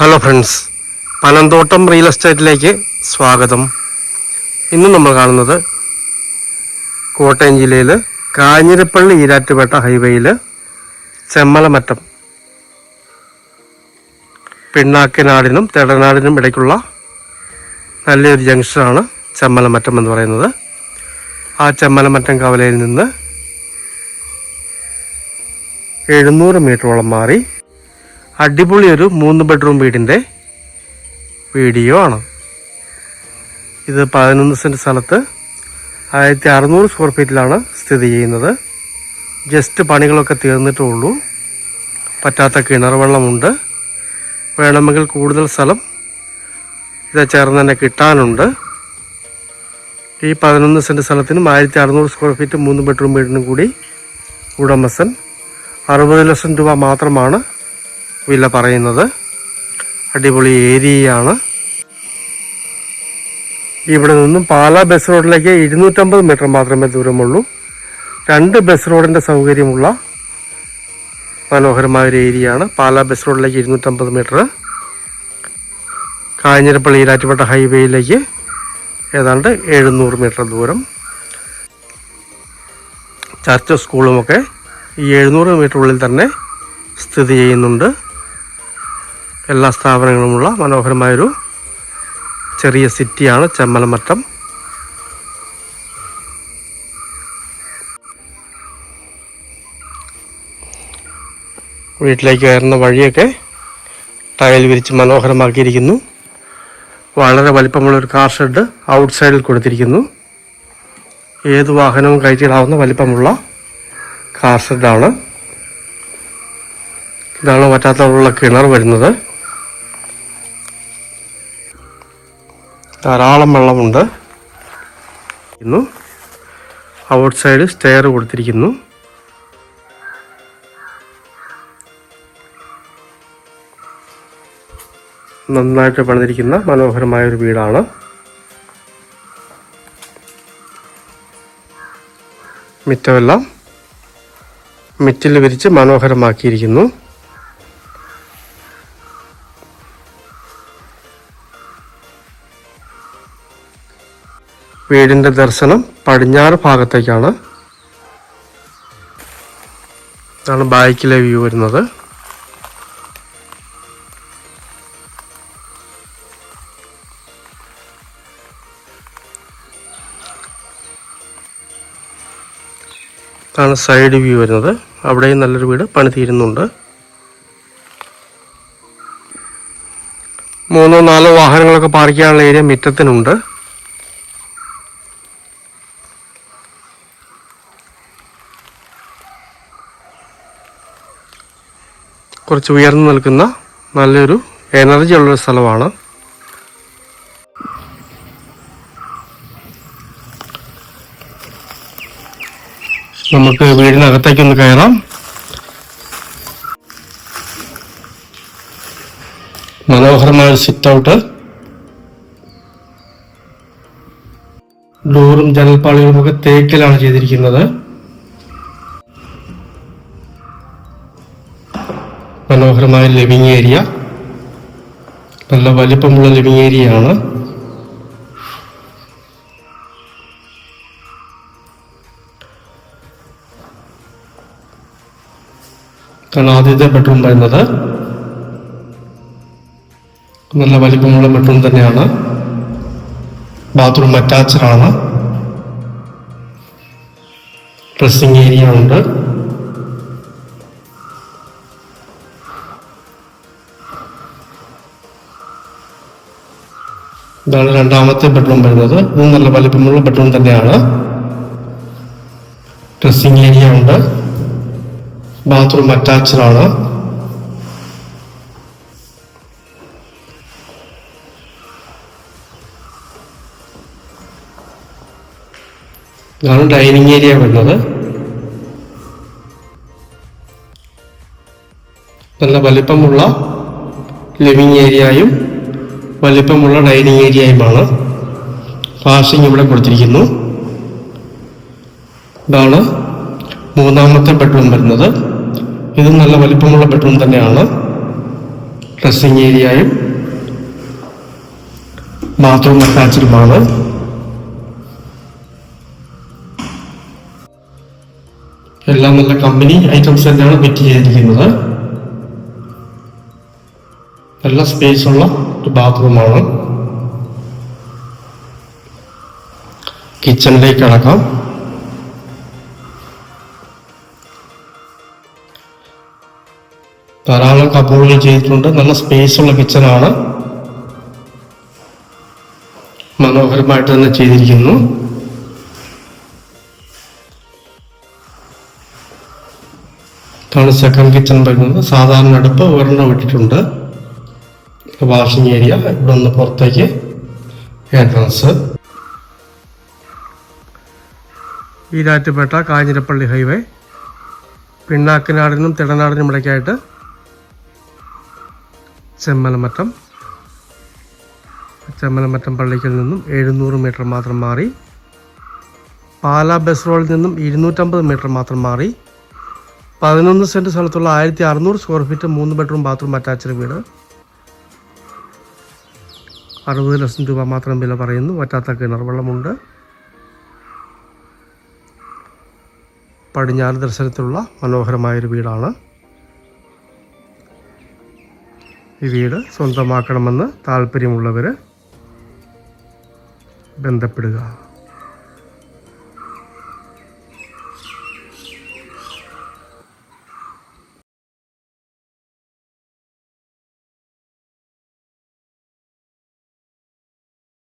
Hello friends Panamthottam real എസ്റ്റേറ്റിലേക്ക് സ്വാഗതം. ഇന്ന് നമ്മൾ കാണുന്നത് കോട്ടയം ജില്ലയിൽ കാഞ്ഞിരപ്പള്ളി ഈരാറ്റുപേട്ട ഹൈവേയിൽ ചെമ്മലമറ്റം പിണ്ണാക്കിനാടിനും തെടനാടിനും ഇടയ്ക്കുള്ള നല്ലൊരു ജംഗ്ഷനാണ് ചെമ്മലമറ്റം എന്ന് പറയുന്നത്. ആ ചെമ്മലമറ്റം കവലയിൽ നിന്ന് എഴുന്നൂറ് മീറ്ററോളം മാറി അടിപൊളി ഒരു മൂന്ന് ബെഡ്റൂം വീടിന്റെ വീഡിയോ ആണ്. ഇത് പതിനൊന്ന് സെന്റ് സ്ഥലത്ത് ആയിരത്തി അറുന്നൂറ് സ്ക്വയർ ഫീറ്റിലാണ് സ്ഥിതി ചെയ്യുന്നത്. ജസ്റ്റ് പണികളൊക്കെ തീർന്നിട്ടേ ഉള്ളൂ പറ്റാത്ത കിണർ വെള്ളമുണ്ട് വേണമെങ്കിൽ കൂടുതൽ സ്ഥലം ഇത് ചേർന്ന് തന്നെ കിട്ടാനുണ്ട്. ഈ പതിനൊന്ന് സെന്റ് സ്ഥലത്തിനും ആയിരത്തി അറുന്നൂറ് സ്ക്വയർ ഫീറ്റ് മൂന്ന് ബെഡ്റൂം വീടിനും കൂടി ഉടമസ്ഥൻ അറുപത് ലക്ഷം രൂപ മാത്രമാണ് വില പറയുന്നത്. അടിപൊളി ഏരിയയാണ്. ഇവിടെ നിന്നും പാലാ ബസ് റോഡിലേക്ക് ഇരുന്നൂറ്റമ്പത് മീറ്റർ മാത്രമേ ദൂരമുള്ളൂ. രണ്ട് ബസ് റോഡിന്റെ സൗകര്യമുള്ള മനോഹരമായ ഒരു ഏരിയയാണ്. പാലാ ബസ് റോഡിലേക്ക് ഇരുന്നൂറ്റമ്പത് മീറ്റർ. കാഞ്ഞിരപ്പള്ളി ഈരാറ്റുപേട്ട ഹൈവേയിലേക്ക് ഏതാണ്ട് എഴുന്നൂറ് മീറ്റർ ദൂരം. ചർച്ച് സ്കൂളുമൊക്കെ ഈ എഴുന്നൂറ് മീറ്റർ ഉള്ളിൽ തന്നെ സ്ഥിതി ചെയ്യുന്നുണ്ട്. എല്ലാ സ്ഥാപനങ്ങളുമുള്ള മനോഹരമായൊരു ചെറിയ സിറ്റിയാണ് ചെമ്മലമറ്റം. വീട്ടിലേക്ക് കയറുന്ന വഴിയൊക്കെ ടയൽ വിരിച്ച് മനോഹരമാക്കിയിരിക്കുന്നു. വളരെ വലിപ്പമുള്ളൊരു കാർ ഷെഡ് ഔട്ട് സൈഡിൽ കൊടുത്തിരിക്കുന്നു. ഏത് വാഹനവും കയറ്റിയിടാവുന്ന വലിപ്പമുള്ള കാർ ഷെഡാണ്. ഇതാണ് പറ്റാത്തവരുള്ള കിണർ വരുന്നത്. ധാരാളം വെള്ളമുണ്ട്. ഇന്നു ഔട്ട് സൈഡ് സ്റ്റെയർ കൊടുത്തിരിക്കുന്നു. നന്നായിട്ട് പണിതിരിക്കുന്ന മനോഹരമായ ഒരു വീടാണ്. മിറ്റമെല്ലാം മിറ്റിൽ വിരിച്ച് മനോഹരമാക്കിയിരിക്കുന്നു. വീടിന്റെ ദർശനം പടിഞ്ഞാറ് ഭാഗത്തേക്കാണ്. ഇതാണ് ബാക്കിലെ വ്യൂ വരുന്നത്. ഇതാണ് സൈഡ് വ്യൂ വരുന്നത്. അവിടെയും നല്ലൊരു വീട് പണി തീരുന്നുണ്ട് മൂന്നോ നാലോ വാഹനങ്ങളൊക്കെ പാർക്ക് ചെയ്യാനുള്ള ഏരിയ മുറ്റത്തിനുണ്ട്. കുറച്ച് ഉയർന്നു നിൽക്കുന്ന നല്ലൊരു എനർജി ഉള്ളൊരു സ്ഥലമാണ്. നമുക്ക് വീടിനകത്തേക്കൊന്ന് കയറാം. മനോഹരമായ സിറ്റ് ഔട്ട് ഡോറും ജനൽപ്പാളികളുമൊക്കെ തേക്കിലാണ് ചെയ്തിരിക്കുന്നത്. മനോഹരമായ ലിവിങ് ഏരിയ നല്ല വലിപ്പമുള്ള ലിവിങ് ഏരിയ ആണ്. ഇതാണ് ആദ്യത്തെ ബെഡ്റൂം വരുന്നത് നല്ല വലിപ്പമുള്ള ബെഡ്റൂം തന്നെയാണ്. ബാത്റൂം അറ്റാച്ച്ഡ് ആണ്. ഡ്രസ്സിംഗ് ഏരിയ ഉണ്ട്. ഇതാണ് രണ്ടാമത്തെ ബെഡ്റൂം വരുന്നത്. ഇത് നല്ല വലിപ്പമുള്ള ബെഡ്റൂം തന്നെയാണ്. ഡ്രസ്സിംഗ് ഏരിയ ഉണ്ട്. ബാത്റൂം അറ്റാച്ച്ഡ് ആണ്. ഇതാണ് ഡൈനിങ് ഏരിയ വരുന്നത്. നല്ല വലിപ്പമുള്ള ലിവിങ് ഏരിയയും വലിപ്പമുള്ള ഡൈനിങ് ഏരിയയുമാണ് വാഷിംഗ് ഇവിടെ കൊടുത്തിരിക്കുന്നു. ഇതാണ് മൂന്നാമത്തെ ബെഡ്റൂം വരുന്നത്. ഇത് നല്ല വലിപ്പമുള്ള ബെഡ്റൂം തന്നെയാണ്. ഡ്രസ്സിംഗ് ഏരിയയും ബാത്റൂം അറ്റാച്ച്ഡുമാണ് എല്ലാം നല്ല കമ്പനി ഐറ്റംസ് തന്നെയാണ് ഫിറ്റ് ചെയ്തിരിക്കുന്നത്. നല്ല സ്പേസ് ഉള്ള ബാത്റൂമാണ്. കിച്ചണിലേക്ക് കടക്കാം. ധാരാളം കബോർഡുകൾ ചെയ്തിട്ടുണ്ട്. നല്ല സ്പേസ് ഉള്ള കിച്ചണാണ് മനോഹരമായിട്ട് തന്നെ ചെയ്തിരിക്കുന്നു. ഇതാണ് സെക്കൻഡ് കിച്ചൺ വരുന്നത് സാധാരണ അടുപ്പ് ഒരെണ്ണം ഇട്ടിട്ടുണ്ട്. വാഷിംഗ് ഏരിയ ഇവിടെ നിന്ന് പുറത്തേക്ക്. Entrance Erattupetta Kanjirappally highway. പിണ്ണാക്കിനാടിനും തിടനാടിനും ഇടയ്ക്കായിട്ട് ചെമ്മലമറ്റം. ചെമ്മലമറ്റം പള്ളിക്കൽ നിന്നും എഴുന്നൂറ് മീറ്റർ മാത്രം മാറി. പാലാ ബസ് റോഡിൽ നിന്നും ഇരുന്നൂറ്റമ്പത് മീറ്റർ മാത്രം മാറി. പതിനൊന്ന് സെന്റ് സ്ഥലത്തുള്ള ആയിരത്തി അറുന്നൂറ് സ്ക്വയർ ഫീറ്റ് മൂന്ന് ബെഡ്റൂം ബാത്റൂം അറ്റാച്ച്ഡ് വീട്. അറുപത് ലക്ഷം രൂപ മാത്രം വില പറയുന്നു. വറ്റാത്ത കിണർ വെള്ളമുണ്ട്. പടിഞ്ഞാറ് ദർശനത്തിലുള്ള മനോഹരമായൊരു വീടാണ്. ഈ വീട് സ്വന്തമാക്കണമെന്ന് താല്പര്യമുള്ളവർ ബന്ധപ്പെടുക.